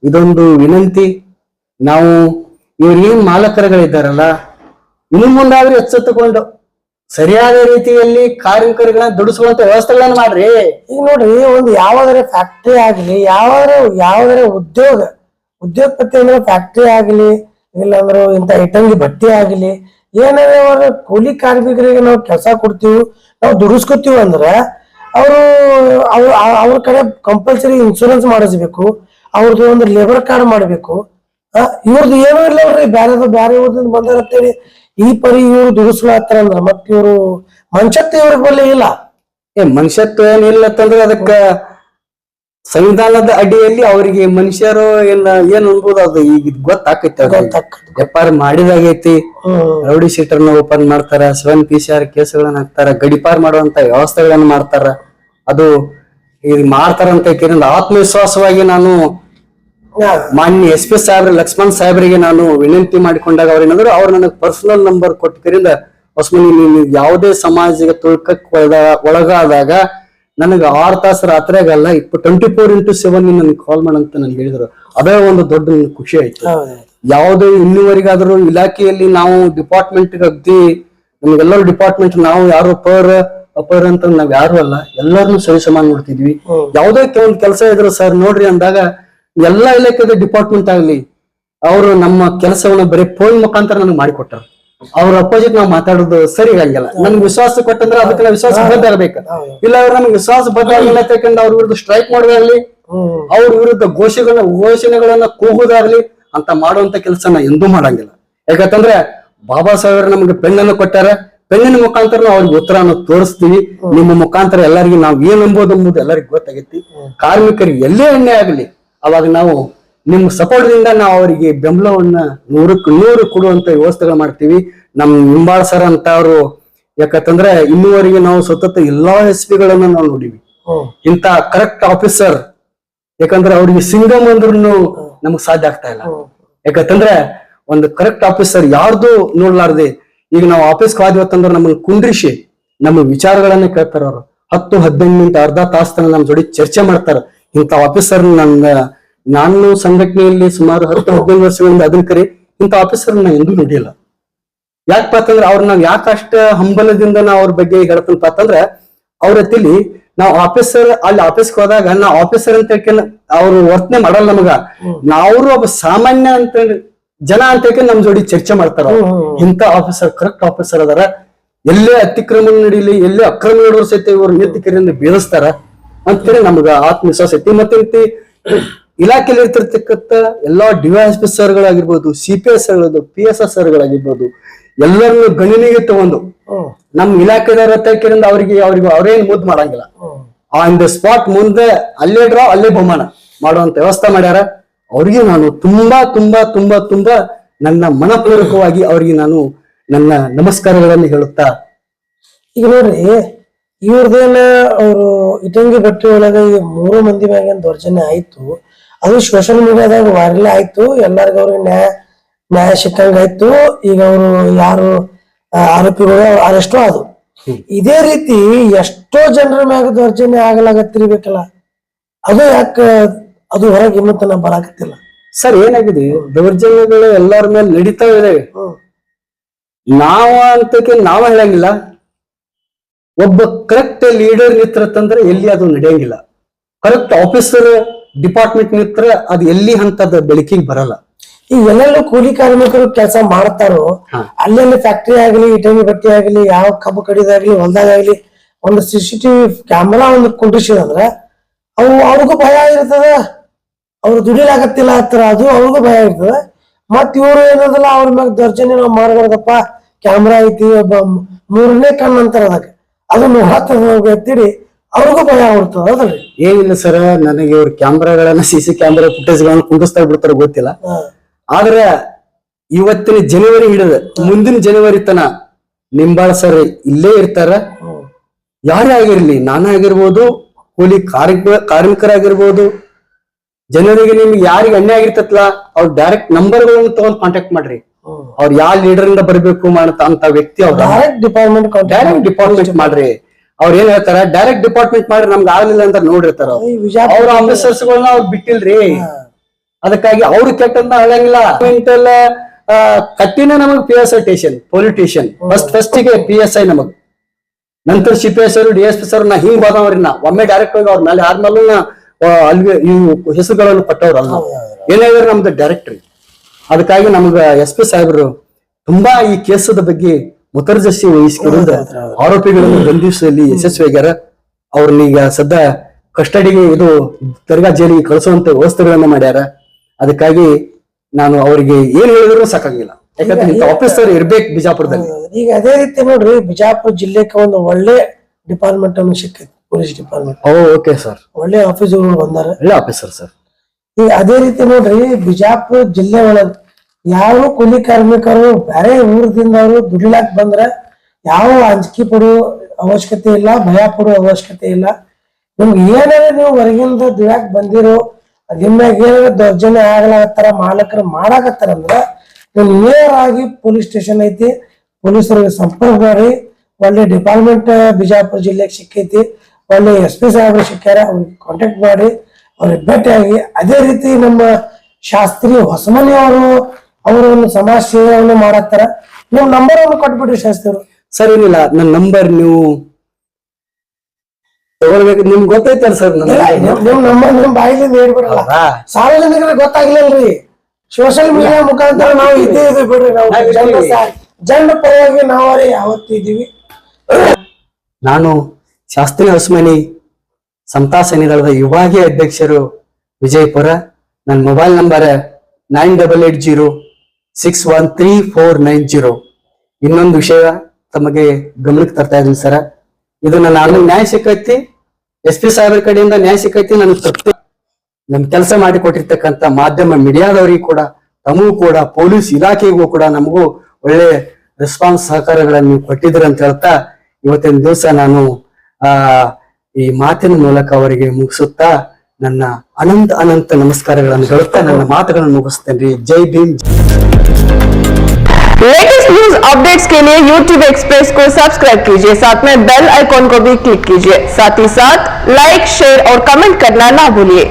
ಇದೊಂದು ವಿನಂತಿ. ನಾವು ಇವ್ರ ಏನ್ ಮಾಲಕರುಗಳಿದ್ದಾರಲ್ಲ ಇನ್ನು ಮುಂದಾದ್ರೂ ಎಚ್ಚೆತ್ತುಕೊಂಡು ಸರಿಯಾದ ರೀತಿಯಲ್ಲಿ ಕಾರ್ಮಿಕರುಗಳನ್ನ ದುಡಿಸುವಂತ ವ್ಯವಸ್ಥೆಗಳನ್ನ ಮಾಡ್ರಿ. ಈಗ ನೋಡ್ರಿ, ಒಂದು ಯಾವ್ದಾರ ಫ್ಯಾಕ್ಟ್ರಿ ಆಗ್ಲಿ ಯಾವ್ದಾರ ಯಾವ್ದಾರ ಉದ್ಯೋಗ ಉದ್ಯೋಗಪತಿ ಅಂದ್ರೆ ಫ್ಯಾಕ್ಟ್ರಿ ಆಗ್ಲಿ, ಇಲ್ಲಾಂದ್ರೆ ಇಂಥ ಇಟಂಗಿ ಬಟ್ಟೆ ಆಗ್ಲಿ ಏನಾರ ಅವ್ರ ಕೂಲಿ ಕಾರ್ಮಿಕರಿಗೆ ನಾವು ಕೆಲಸ ಕೊಡ್ತೀವಿ, ನಾವು ದುಡಿಸ್ಕೊತೀವಿ ಅಂದ್ರೆ ಅವರು, ಅವ್ರ ಅವ್ರ ಕಡೆ ಕಂಪಲ್ಸರಿ ಇನ್ಶೂರೆನ್ಸ್ ಮಾಡಿಸ್ಬೇಕು, ಅವ್ರದ್ದು ಒಂದು ಲೇಬರ್ ಕಾರ್ಡ್ ಮಾಡಬೇಕು. ಇವ್ರದ್ದು ಏನೂ ಇಲ್ಲ ಅವ್ರಿ ಬೇರೆದು ಬೇರೆ ಊರಿಂದ ಬಂದಾರ ಅಂತೇಳಿ ಈ ಪರಿ ಇವ್ರು ದುಡಿಸ್ಲಾತ್ತಾರ ಅಂದ್ರ ಮತ್ ಇವ್ರು ಮನುಷ್ಯತ್ವ ಇವ್ರಿಗೆ ಬಲ್ಲಿ ಇಲ್ಲ. ಏ ಮನುಷ್ಯತ್ವ ಏನಿಲ್ಲ ಅಂತಂದ್ರೆ ಅದಕ್ಕ ಸಂವಿಧಾನದ ಅಡಿಯಲ್ಲಿ ಅವರಿಗೆ ಮನುಷ್ಯರು ಏನ್ ಏನ್ ಅನ್ಬೋದು ಅದು? ಈಗ ಗೊತ್ತಾಕೈತಿ ಅವ್ರಿಗೆ. ವ್ಯಾಪಾರ ಮಾಡಿದಾಗೈತಿ. ಹ್ಮ್. ರೌಡಿ ಶೀಟರ್ನ ಓಪನ್ ಮಾಡ್ತಾರ ಸೆವೆನ್ ಪಿ ಸಿ ಆರ್ ಕೇಸ್ಗಳನ್ನ ಹಾಕ್ತಾರ ಗಡಿಪಾರ್ ಮಾಡುವಂತ ವ್ಯವಸ್ಥೆಗಳನ್ನ ಮಾಡ್ತಾರ. ಅದು ಇದು ಮಾಡ್ತಾರಂತ ಕೇಳಿದ ಆತ್ಮವಿಶ್ವಾಸವಾಗಿ ನಾನು. ಮಾನ್ಯ ಎಸ್ ಪಿ ಸಾಹೇಬ್ರ ಲಕ್ಷ್ಮಣ್ ಸಾಹೇಬರಿಗೆ ನಾನು ವಿನಂತಿ ಮಾಡಿಕೊಂಡಾಗ ಅವ್ರ ಏನಂದ್ರು ಅವ್ರು ನನಗೆ ಪರ್ಸನಲ್ ನಂಬರ್ ಕೊಟ್ಟಿದ್ದರಿಂದ ಹೊಸಮನಿ ನೀವು ಯಾವುದೇ ಸಮಾಜಕ್ಕೆ ತುಳ್ಕಕ್ ಒಳಗ- ಒಳಗಾದಾಗ ನನಗೆ ಆರು ತಾಸು ರಾತ್ರಿಯಾಗಲ್ಲ ಇಪ್ಪ ಟ್ವೆಂಟಿ ಫೋರ್ ಇಂಟು ಸೆವೆನ್ ನನಗೆ ಕಾಲ್ ಮಾಡಂತ ನನ್ಗೆ ಹೇಳಿದ್ರು. ಅದೇ ಒಂದು ದೊಡ್ಡ ಖುಷಿ ಆಯ್ತು. ಯಾವುದೇ ಇನ್ನುವರೆಗಾದ್ರೂ ಇಲಾಖೆಯಲ್ಲಿ ನಾವು ಡಿಪಾರ್ಟ್ಮೆಂಟ್ ಅಗ್ದಿ ನಮ್ಗೆಲ್ಲರೂ ಡಿಪಾರ್ಟ್ಮೆಂಟ್ ನಾವು ಯಾರು ಪರ್ ಅಪರ್ ಅಂತ ನಾವು ಯಾರು ಅಲ್ಲ ಎಲ್ಲರನ್ನು ಸರಿ ಸಮಾನ ನೋಡ್ತಿದ್ವಿ. ಯಾವುದೇ ಕೆಲಸ ಇದ್ರು ಸರ್ ನೋಡ್ರಿ ಅಂದಾಗ ಎಲ್ಲಾ ಇಲಾಖೆದ ಡಿಪಾರ್ಟ್ಮೆಂಟ್ ಆಗಲಿ ಅವರು ನಮ್ಮ ಕೆಲಸವನ್ನ ಬರೀ ಫೋನ್ ಮುಖಾಂತರ ನನಗೆ ಮಾಡಿಕೊಟ್ಟಾರ ಅವ್ರ ಅಪೋಸಿಟ್ ನಾವು ಮಾತಾಡೋದು ಸರಿ ಆಗಂಗಿಲ್ಲ ನನ್ಗೆ ವಿಶ್ವಾಸ ಕೊಟ್ಟಂದ್ರೆ ಅದಕ್ಕೆ ನಾವು ವಿಶ್ವಾಸ ಬದ್ಧ ಆಗ್ಬೇಕು. ಹೌದು. ಇಲ್ಲ ಅವ್ರು ನಮ್ಗೆ ವಿಶ್ವಾಸ ಬದ್ಧ ಆಗಿಲ್ಲ ಯಾಕಂದ್ರೆ ಅವ್ರ ವಿರುದ್ಧ ಸ್ಟ್ರೈಕ್ ಮಾಡೋದಾಗ್ಲಿ ಅವ್ರ ವಿರುದ್ಧ ಘೋಷಗಳನ್ನ ಘೋಷಣೆಗಳನ್ನ ಕೂಗುದಾಗ್ಲಿ ಅಂತ ಮಾಡುವಂತ ಕೆಲಸನ ಎಂದೂ ಮಾಡಂಗಿಲ್ಲ. ಯಾಕಂತಂದ್ರೆ ಬಾಬಾ ಸಾಹೇಬ್ ನಮ್ಗೆ ಪೆಣ್ಣನ್ನು ಕೊಟ್ಟಾರ ಪೆಣ್ಣಿನ ಮುಖಾಂತರ ನಾವು ಅವ್ರಿಗೆ ಉತ್ತರವನ್ನು ತೋರಿಸ್ತೀವಿ. ನಿಮ್ಮ ಮುಖಾಂತರ ಎಲ್ಲರಿಗೂ ನಾವು ಏನ್ ಎಂಬುದು ಎಲ್ಲರಿಗೂ ಗೊತ್ತಾಗೈತಿ. ಕಾರ್ಮಿಕರಿಗೆ ಎಲ್ಲೇ ಎಣ್ಣೆ ಆಗಲಿ ಅವಾಗ ನಾವು ನಿಮ್ ಸಪೋರ್ಟ್ ದಿಂದ ನಾವು ಅವರಿಗೆ ಬೆಂಬಲವನ್ನ ನೂರಕ್ಕೆ ನೂರು ಕೊಡುವಂತ ವ್ಯವಸ್ಥೆಗಳು ಮಾಡ್ತೀವಿ. ನಮ್ ನಿಂಬಾಳ್ ಸರ್ ಅಂತ ಅವರು ಯಾಕಂತಂದ್ರೆ ಇನ್ನೂವರೆಗೆ ನಾವು ಸತತ ಎಲ್ಲಾ ಎಸ್ ಪಿಗಳನ್ನ ನಾವು ನೋಡಿವಿ. ಇಂತ ಕರೆಕ್ಟ್ ಆಫೀಸರ್ ಯಾಕಂದ್ರೆ ಅವ್ರಿಗೆ ಸಿಂಗಮ್ ಅಂದ್ರೂ ನಮಗ್ ಸಾಧ್ಯ ಆಗ್ತಾ ಇಲ್ಲ. ಯಾಕಂತಂದ್ರೆ ಒಂದು ಕರೆಕ್ಟ್ ಆಫೀಸರ್ ಯಾರ್ದು ನೋಡ್ಲಾರ್ದೆ ಈಗ ನಾವು ಆಫೀಸ್ ಹೋದ್ವತ್ತಂದ್ರೆ ನಮ್ಮನ್ನ ಕುಂಡ್ರಿಸಿ ನಮ್ಮ ವಿಚಾರಗಳನ್ನ ಕೇಳ್ತಾರ ಅವ್ರು. ಹತ್ತು ಹದಿನೈದು ಮಿನಿಟ್ ಅರ್ಧ ತಾಸು ತನಕ ನಮ್ ಜೋಡಿ ಚರ್ಚೆ ಮಾಡ್ತಾರ. ಇಂಥ ಆಫೀಸರ್ ನನ್ನ ನಾನು ಸಂಘಟನೆಯಲ್ಲಿ ಸುಮಾರು ಹತ್ತು ಹದಿನೈದು ವರ್ಷಗಳಿಂದ ಅದನ್ನ ಕರೆ ಇಂಥ ಆಫೀಸರ್ ನಾ ಎಂದೂ ನೋಡಿಲ್ಲ. ಯಾಕಪ್ಪ ಅಂತಂದ್ರೆ ಅವ್ರ ನಾವ್ ಯಾಕೆ ಅಷ್ಟ ಹಂಬಲದಿಂದ ನಾವು ಅವ್ರ ಬಗ್ಗೆ ಹೇಳ್ತಂಪ ಅಂತಂದ್ರೆ ಅವ್ರ ಹತ್ತಿಲಿ ನಾವು ಆಫೀಸರ್ ಅಲ್ಲಿ ಆಫೀಸ್ಗೆ ಹೋದಾಗ ನಾ ಆಫೀಸರ್ ಅಂತ ಹೇಳ್ಕೊಂಡು ಅವ್ರು ವರ್ತನೆ ಮಾಡಲ್ಲ ನಮಗ. ನಾವು ಒಬ್ಬ ಸಾಮಾನ್ಯ ಅಂತ ಜನ ಅಂತ ಹೇಳ್ಕೊಂಡು ನಮ್ ಜೋಡಿ ಚರ್ಚೆ ಮಾಡ್ತಾರ ಅವ್ರು. ಇಂಥ ಆಫೀಸರ್ ಕರೆಕ್ಟ್ ಆಫೀಸರ್ ಅದಾರ. ಎಲ್ಲೇ ಅತಿಕ್ರಮಣ ನಡೀಲಿ ಎಲ್ಲೇ ಅಕ್ರಮ ನಡೆದ್ರು ಸಹಿತ ಇವರು ನೀತಿಕರಿಂದ ಬೇಧಿಸ್ತಾರ ಅಂತ ಹೇಳಿ ನಮಗ ಆತ್ಮವಿಶ್ವಾಸ ಐತಿ. ಮತ್ತೆ ಇಲಾಖೆಯಲ್ಲಿ ಇರ್ತಿರ್ತಕ್ಕಂಥ ಎಲ್ಲಾ ಡಿವೈಎಸ್ಪಿ ಸರ್ ಸರ್ಗಳಾಗಿರ್ಬೋದು ಸಿ ಪಿ ಎಸ್ ಸರ್ಗಳದ್ದು ಪಿ ಎಸ್ ಎಸ್ ಸರ್ಗಳಾಗಿರ್ಬೋದು ಎಲ್ಲರನ್ನು ಗಣನೆಗೆ ತಗೊಂಡು ನಮ್ ಇಲಾಖೆದವರ ತೈಕರಿಂದ ಅವರಿಗೆ ಅವ್ರಿಗೆ ಅವ್ರೇನ್ ಮುದ್ದು ಮಾಡಂಗಿಲ್ಲ. ಆನ್ ದ ಸ್ಪಾಟ್ ಮುಂದೆ ಅಲ್ಲೇ ಡ್ರಾ ಅಲ್ಲೇ ಬಹುಮಾನ ಮಾಡುವಂತ ವ್ಯವಸ್ಥೆ ಮಾಡ್ಯಾರ. ಅವ್ರಿಗೆ ನಾನು ತುಂಬಾ ತುಂಬಾ ತುಂಬಾ ತುಂಬಾ ನನ್ನ ಮನಪೂರ್ವಕವಾಗಿ ಅವರಿಗೆ ನಾನು ನನ್ನ ನಮಸ್ಕಾರಗಳನ್ನು ಹೇಳುತ್ತಾ. ಈಗ ನೋಡ್ರಿ ಇವ್ರದೇನ ಅವರು ಇಟಂಗಿ ಬಟ್ಟೆ ಒಳಗ ಈ ಮೂರು ಮಂದಿ ಮ್ಯಾಗ ದೌರ್ಜನ್ಯ ಆಯ್ತು. ಅದು ಸೋಷಿಯಲ್ ಮೀಡಿಯಾದಾಗ ವೈರಲ್ ಆಯ್ತು. ಎಲ್ಲರಿಗೂ ಅವ್ರಿಗೆ ನ್ಯಾಯ ನ್ಯಾಯ ಸಿಕ್ಕಂಗ ಆಯ್ತು. ಈಗ ಅವರು ಯಾರು ಆರೋಪಿಗಳು ಅರೆಸ್ಟು ಅದು ಇದೇ ರೀತಿ ಎಷ್ಟೋ ಜನರ ಮ್ಯಾಗ ದೌರ್ಜನ್ಯ ಆಗಲಾಗತ್ತಿರ್ಬೇಕಲ್ಲ ಅದು ಯಾಕ ಅದು ಹೊರಗೆ ಇನ್ನೂ ತನ ಬರಾಕತ್ತಿಲ್ಲ. ಸರ್ ಏನಾಗಿದೆ? ದೌರ್ಜನ್ಯಗಳು ಎಲ್ಲರ ಮೇಲೆ ನಡೀತಾ ಇದೆ. ನಾವ ಅಂತಕ್ಕೆ ನಾವ ಹೇಳಂಗಿಲ್ಲ. ಒಬ್ಬ ಕರೆಕ್ಟ್ ಲೀಡರ್ ನಿತ್ರತಂದ್ರೆ ಎಲ್ಲಿ ಅದು ನಡೆಯಂಗಿಲ್ಲ. ಕರೆಕ್ಟ್ ಆಫೀಸರ್ ಡಿಪಾರ್ಟ್ಮೆಂಟ್ ನಿತ್ರ ಅದು ಎಲ್ಲಿ ಹಂತದ ಬೆಳಕಿಗೆ ಬರಲ್ಲ. ಈ ಎಲ್ಲೆಲ್ಲೂ ಕೂಲಿ ಕಾರ್ಮಿಕರು ಕೆಲಸ ಮಾಡ್ತಾರೋ ಅಲ್ಲೆಲ್ಲ ಫ್ಯಾಕ್ಟರಿ ಆಗಲಿ ಇಟಂಗಿ ಬಟ್ಟೆ ಆಗಲಿ ಯಾವ ಕಬ್ಬು ಕಡಿದಾಗಲಿ ಹೊಲ್ದಾಗಲಿ ಒಂದು ಸಿ ಸಿ ಟಿವಿ ಕ್ಯಾಮ್ರಾ ಒಂದು ಕುಂಡ್ರಿಸಿದಂದ್ರ ಅವು ಅವ್ರಿಗೂ ಭಯ ಇರ್ತದ. ಅವ್ರು ದುಡಿಲಾಗತ್ತಿಲ್ಲ ಹತ್ರ ಅದು ಅವ್ರಿಗೂ ಭಯ ಇರ್ತದ. ಮತ್ ಇವ್ರು ಏನದಲ್ಲ ಅವ್ರ ಮ್ಯಾಗ ದೌರ್ಜನ್ಯ ನಾವು ಮಾಡಬಾರ್ದಪ್ಪ. ಕ್ಯಾಮ್ರಾ ಐತಿ ಒಬ್ಬ ಮೂರನೇ ಕಣ್ಣು ಅಂತಾರ ಅದಕ್ಕೆ. ಅದನ್ನು ನೋಡತ್ತ ಎತ್ತಿಡಿ ಅವ್ರಿಗೂ ಭಯ ಆಗ್ಬಿಡ್ತದ ಅದ್ರಿ ಏನಿಲ್ಲ ಸರ್ ನನಗೆ ಇವ್ರ ಕ್ಯಾಮ್ರಾಗಳನ್ನ ಸಿ ಸಿ ಕ್ಯಾಮ್ರಾ ಫುಟೇಜ್ ಗಳನ್ನ ಕುಂಡಿಸ್ತಾ ಬಿಡ್ತಾರ ಗೊತ್ತಿಲ್ಲ. ಆದ್ರೆ ಇವತ್ತಿನ ಜನವರಿ ಹಿಡಿದ ಮುಂದಿನ ಜನವರಿ ತನ ನಿಂಬಾಳ ಸರ್ ಇಲ್ಲೇ ಇರ್ತಾರ. ಯಾರೇ ಆಗಿರ್ಲಿ ನಾನೇ ಆಗಿರ್ಬೋದು ಕೂಲಿ ಕಾರ್ಮಿಕ ಕಾರ್ಮಿಕರಾಗಿರ್ಬೋದು ಜನರಿಗೆ ನಿಮ್ಗೆ ಯಾರಿಗೆ ಅನ್ಯ ಆಗಿರ್ತತ್ಲ ಅವ್ರ ಡೈರೆಕ್ಟ್ ನಂಬರ್ಗಳನ್ನು ತಗೊಂಡ್ ಕಾಂಟ್ಯಾಕ್ಟ್ ಮಾಡ್ರಿ. ಅವ್ರು ಯಾವ ಲೀಡರ್ ಇಂದ ಬರಬೇಕು ಮಾಡತ್ತ ಅಂತ ವ್ಯಕ್ತಿ ಅವ್ರು ಡೈರೆಕ್ಟ್ ಡಿಪಾರ್ಟ್ಮೆಂಟ್ ಡೈರೆಕ್ಟ್ ಡಿಪಾರ್ಟ್ಮೆಂಟ್ ಮಾಡ್ರಿ. ಅವ್ರ ಏನ್ ಹೇಳ್ತಾರ? ಡೈರೆಕ್ಟ್ ಡಿಪಾರ್ಟ್ಮೆಂಟ್ ಮಾಡ್ರಿ ನಮ್ಗೆ ಆಗ್ಲಿಲ್ಲ ಅಂತ ನೋಡಿರ್ತಾರ ಅವ್ರು. ಆಫೀಸರ್ಸ್ ಗಳನ್ನ ಅವ್ರು ಬಿಟ್ಟಿಲ್ರಿ. ಅದಕ್ಕಾಗಿ ಅವ್ರು ಕೆಟ್ಟಂತ ಹೇಳಂಗಿಲ್ಲ ಎಲ್ಲ ಕಟ್ಟಿನ ನಮಗ್ P S I station politician first ಫಸ್ಟ್ಗೆ ಪಿ ಎಸ್ ಐ ನಮಗ್. ನಂತರ ಸಿ ಪಿ ಎಸ್ ಅವರು ಡಿ ಎಸ್ ಪಿ ಸರ್ ನಾ ಹಿಂಗ್ ಬಾದವ್ರಿ ನಾ. ಒಮ್ಮೆ ಡೈರೆಕ್ಟ್ ಹೋಗಿ ಅವ್ರ ಮೇಲೆ ಆದ್ಮೇಲೆ ಅಲ್ಲಿ ಇವು ಹೆಸರುಗಳನ್ನು ಕೊಟ್ಟವ್ರಲ್ಲ ಏನಾದ್ರು ನಮ್ದು ಡೈರೆಕ್ಟ್ರಿ ಅದಕ್ಕಾಗಿ ನಮ್ಗ ಎಸ್ ಪಿ ಸಾಹೇಬರು ತುಂಬಾ ಈ ಕೇಸದ ಬಗ್ಗೆ ಮುತರ್ಜಸ್ಸಿ ವಹಿಸಿಕೊಂಡು ಆರೋಪಿಗಳನ್ನು ಬಂಧಿಸುವಲ್ಲಿ ಯಶಸ್ವಿಯಾಗ್ಯಾರ ಅವ್ರನ್ನ ಈಗ ಸದ್ಯ ಕಸ್ಟಡಿಗೆ ಇದು ದರ್ಗಾ ಜೈಲಿಗೆ ಕಳಿಸುವಂತ ವ್ಯವಸ್ಥೆಗಳನ್ನ ಮಾಡ್ಯಾರ. ಅದಕ್ಕಾಗಿ ನಾನು ಅವರಿಗೆ ಏನ್ ಹೇಳಿದ್ರು ಸಾಕಾಗಿಲ್ಲ. ಯಾಕಂದ್ರೆ ಇಂಥ ಆಫೀಸರ್ ಇರ್ಬೇಕು ಬಿಜಾಪುರದಲ್ಲಿ. ಈಗ ಅದೇ ರೀತಿ ನೋಡ್ರಿ ಬಿಜಾಪುರ ಜಿಲ್ಲೆಗೆ ಒಂದು ಒಳ್ಳೆ ಡಿಪಾರ್ಟ್ಮೆಂಟ್ ಅನ್ನು ಸಿಕ್ಕಿತ್ತು ಪೊಲೀಸ್ ಡಿಪಾರ್ಟ್ಮೆಂಟ್ ಓ ಓಕೆ ಸರ್ ಒಳ್ಳೆ ಆಫೀಸರ್ಗಳು ಬಂದಾರೆ. ಒಳ್ಳೆ ಆಫೀಸರ್ ಸರ್ ಈಗ ಅದೇ ರೀತಿ ನೋಡ್ರಿ, ಬಿಜಾಪುರ ಜಿಲ್ಲೆ ಒಳಗ ಯಾವ ಕೂಲಿ ಕಾರ್ಮಿಕರು ಬೇರೆ ಊರದಿಂದ ಅವರು ದುಡಿಲಾಕ್ ಬಂದ್ರ ಯಾವ ಅಂಜಿಕೆ ಪಡುವ ಅವಶ್ಯಕತೆ ಇಲ್ಲ, ಭಯ ಪಡುವ ಅವಶ್ಯಕತೆ ಇಲ್ಲ. ನಿಮ್ಗೆ ಏನಾರ ನೀವು ಹೊರಗಿಂದ ದುಡಿಯಾಕ್ ಬಂದಿರೋ, ನಿಮ್ಮ್ಯಾಗ ಏನಾರ ದೌರ್ಜನ್ಯ ಆಗ್ಲಾಗತ್ತಾರ ಮಾಲಕರು ಮಾಡಾಕತ್ತಾರ ಅಂದ್ರ ನೀವು ನೇರವಾಗಿ ಪೊಲೀಸ್ ಸ್ಟೇಷನ್ ಐತಿ, ಪೊಲೀಸರಿಗೆ ಸಂಪರ್ಕ ಮಾಡಿ, ಒಳ್ಳೆ ಡಿಪಾರ್ಟ್ಮೆಂಟ್ ಬಿಜಾಪುರ ಜಿಲ್ಲೆಗೆ ಸಿಕ್ಕೈತಿ, ಒಳ್ಳೆ ಎಸ್ ಪಿ ಸಾಹೇಬ್ರು ಸಿಕ್ಕ್ಯಾರ ಅವ್ರಿಗೆ ಕಾಂಟ್ಯಾಕ್ಟ್ ಮಾಡಿ ಅವ್ರಿಗೆ ಭೇಟಿಯಾಗಿ ಅದೇ ರೀತಿ ನಮ್ಮ ಶಾಸ್ತ್ರಿ ಹೊಸಮನಿ ಅವರು ಅವರು ಒಂದು ಸಮಾಜ ಸೇವೆಯನ್ನು ಮಾಡತ್ತಾರ. ನೀವು ನಂಬರ್ ಅನ್ನು ಕೊಟ್ಬಿಟ್ರಿ ಶಾಸ್ತ್ರಿ ಅವರು. ಸರ್ ಏನಿಲ್ಲ ನನ್ನ ನಂಬರ್ ನೀವು ತಗೊಳ್ಬೇಕು. ನಿಮ್ಗೆ ಗೊತ್ತೈತಲ್ಲ ಸರ್ ನಿಮ್ ನಂಬರ್ ನಿಮ್ ಬಾಯಿಲಿಂದ ಹೇಳ್ಬಿಡಲ್ಲ ಸಾರ್ವಜನಿಕರಿಗೆ ಗೊತ್ತಾಗ್ಲಿಲ್ರಿ. ಸೋಷಿಯಲ್ ಮೀಡಿಯಾ ಮುಖಾಂತರ ನಾವು ಇದ್ದೇ ಇದೆ ಬಿಡ್ರಿ ನಾವು. ಜನರ ಪರವಾಗಿ ನಾವೇ ಯಾವತ್ತಿದ್ದೀವಿ ನಾನು ಶಾಸ್ತ್ರಿ ಹೊಸಮನಿ ಸಮತಾ ಸೈನ್ಯದಳದ ವಿಭಾಗೀಯ ಅಧ್ಯಕ್ಷರು ವಿಜಯಪುರ. ನನ್ನ mobile number nine double eight zero six one three four nine zero. ಇನ್ನೊಂದು ವಿಷಯ ತಮಗೆ ಗಮನಕ್ಕೆ ತರ್ತಾ ಇದ್ದೀನಿ ಸರ. ಇದು ನನ್ನ ನನಗೆ ನ್ಯಾಯ ಸಿಕ್ಕೈತಿ. ಎಸ್ ಪಿ ಸಾಹೇಬರ ಕಡೆಯಿಂದ ನ್ಯಾಯ ಸಿಕ್ಕೈತಿ. ನನಗೆ ತೃಪ್ತಿ ನಮ್ಮ ಕೆಲಸ ಮಾಡಿ ಕೊಟ್ಟಿರ್ತಕ್ಕಂಥ ಮಾಧ್ಯಮ ಮೀಡಿಯಾದವರಿಗೂ ಕೂಡ, ತಮಗೂ ಕೂಡ, ಪೊಲೀಸ್ ಇಲಾಖೆಗೂ ಕೂಡ ನಮಗೂ ಒಳ್ಳೆ ರೆಸ್ಪಾನ್ಸ್ ಸಹಕಾರಗಳನ್ನು ನೀವು ಅಂತ ಹೇಳ್ತಾ ಇವತ್ತಿನ ದಿವಸ ನಾನು, ಆ ಈ ಮಾತಿನ ಮೂಲಕ ಅವರಿಗೆ ಮುಗಿಸುತ್ತಾ ನನ್ನ ಅನಂತ ಅನಂತ ನಮಸ್ಕಾರಗಳನ್ನು ಹೇಳುತ್ತಾ ನನ್ನ ಮಾತುಗಳನ್ನು ಮುಗಿಸ್ತೇನೆ ರೀ Jai Bhim latest news updates के लिए YouTube एक्सप्रेस को सब्सक्राइब कीजिए साथ में बेल आइकॉन को भी क्लिक कीजिए साथ ही साथ लाइक शेयर और कमेंट करना ना भूलिए